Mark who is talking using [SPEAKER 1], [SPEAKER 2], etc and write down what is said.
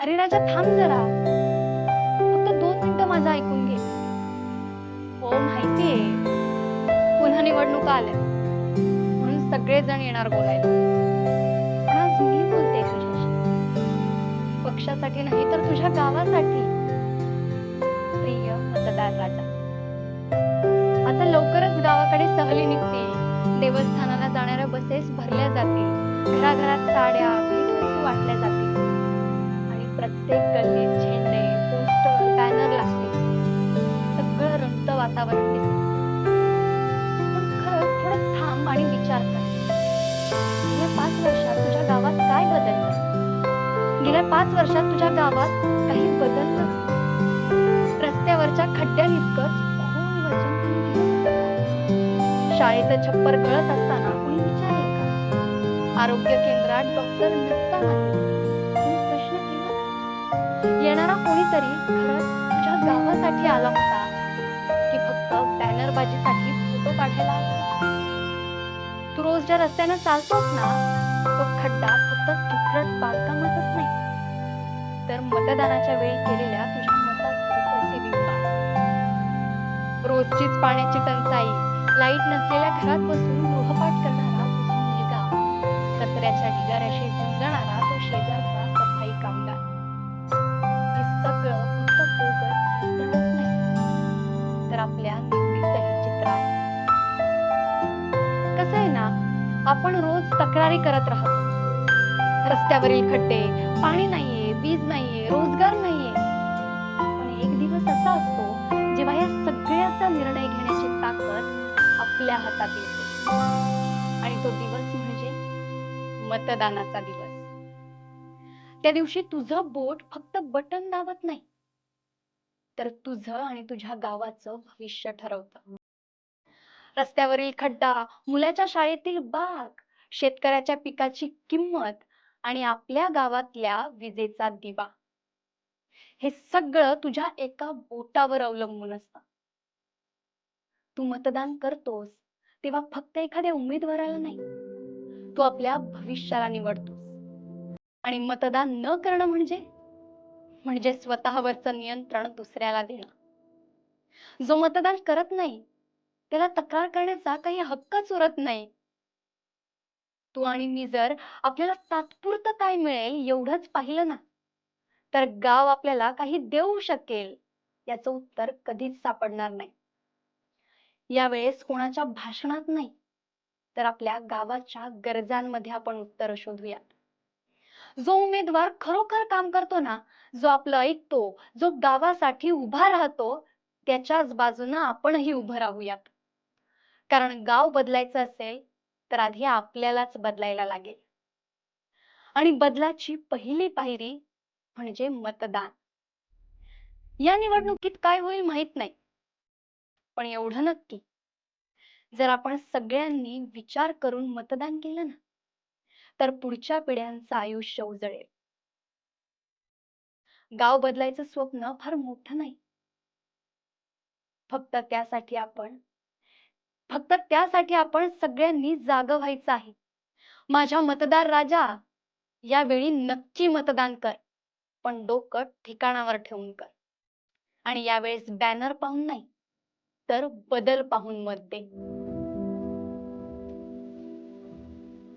[SPEAKER 1] अरे राजा थांब जरा. फक्त दोन मिनिटं माझं ऐकून घे. हो माहितीये पुन्हा निवडणुका आल्या. म्हणून सगळेजण येणार बोलायला. पण आज मी बोलते तुझ्याशी. पक्षासाठी नाही तर तुझ्या गावासाठी. प्रिय मतदार राजा. आता लवकरच गावाकडे सहली निघते देवस्थानाला जाणाऱ्या बसेस भरल्या जातील. गेल्या पाच वर्षात तुझ्या गावात काही बदल रस्त्यावरच्या खड्ड्याइतकंच खोल शाळेचं छप्पर गळत असताना कुणी विचारलं का? आरोग्य केंद्रात डॉक्टर नसताना प्रश्न केला येणारा कोणीतरी खरंच तुझ्या गावासाठी आला होता की फक्त बॅनरबाजीसाठी फोटो काढायला आला तू रोज ज्या रस्त्यानं चालतोस ना तो खड्डा फक्त तुटरट बांधकाम तर मतदानाच्या वेळी केलेल्या तुझ्या रोजचीच पाण्याची टंचाई लाइट नसलेल्या घरात बसून गृहपाठ करणारा तुझा मुलगा कचऱ्याच्या ढिगाऱ्याशी झुंजणारा तो शेजारचा सफाई कामगार. हे सगळं फक्त नाही तर आपल्या निवडीचंही चित्र. कसं आहे ना आपण रोज तक्रारी करत राहतो. रस्त्यावरील खड्डे पाणी नाहीये वीज नाहीये रोजगार नाहीये. पण एक दिवस असा असतो जेव्हा या सगळ्याचा निर्णय घेण्याची ताकद आपल्या हातात येते. आणि तो दिवस म्हणजे मतदानाचा दिवस. त्या दिवशी तुझं बोट फक्त बटन दाबत नाही तर तुझं आणि तुझ्या गावाचं भविष्य ठरवतं. रस्त्यावरील खड्डा मुलाच्या शाळेतील बाग शेतकऱ्याच्या पिकाची किंमत आणि आपल्या गावातल्या विजेचा दिवा. हे सगळं तुझ्या एका बोटावर अवलंबून असतं. तू मतदान करतोस तेव्हा फक्त एखाद्या उमेदवाराला नाही. तू आपल्या भविष्याला निवडतोस. आणि मतदान न करणं म्हणजे? म्हणजे स्वतःवरचं नियंत्रण दुसऱ्याला देणं. जो मतदान करत नाही त्याला तक्रार करण्याचा काही हक्कच उरत नाही. तू आणि मी जर आपल्याला तात्पुरतं काय मिळेल एवढंच पाहिलं ना तर गाव आपल्याला काही देऊ शकेल याचं उत्तर कधीच सापडणार नाही. यावेळेस कोणाच्या भाषणात नाही तर आपल्या गावाच्या गरजांमध्ये आपण उत्तर शोधूयात जो उमेदवार खरोखर काम करतो ना जो आपलं ऐकतो जो गावासाठी उभा राहतो त्याच्याच बाजूनं आपणही उभं राहूयात. कारण गाव बदलायचं असेल तर आधी आपल्यालाच बदलायला लागेल. आणि बदलाची पहिली पायरी म्हणजे मतदान. या निवडणुकीत काय होईल माहीत नाही. पण एवढं नक्की. जर आपण सगळ्यांनी विचार करून मतदान केलं ना तर पुढच्या पिढ्यांचं आयुष्य उजळेल. गाव बदलायचं स्वप्न फार मोठं नाही. फक्त त्यासाठी आपण फक्त त्यासाठी आपण सगळ्यांनी जाग व्हायचं आहे. माझ्या मतदार राजा यावेळी नक्की मतदान कर पण डोकं ठिकाणावर ठेवून कर. आणि यावेळेस बॅनर पाहून नाही तर बदल पाहून मत दे.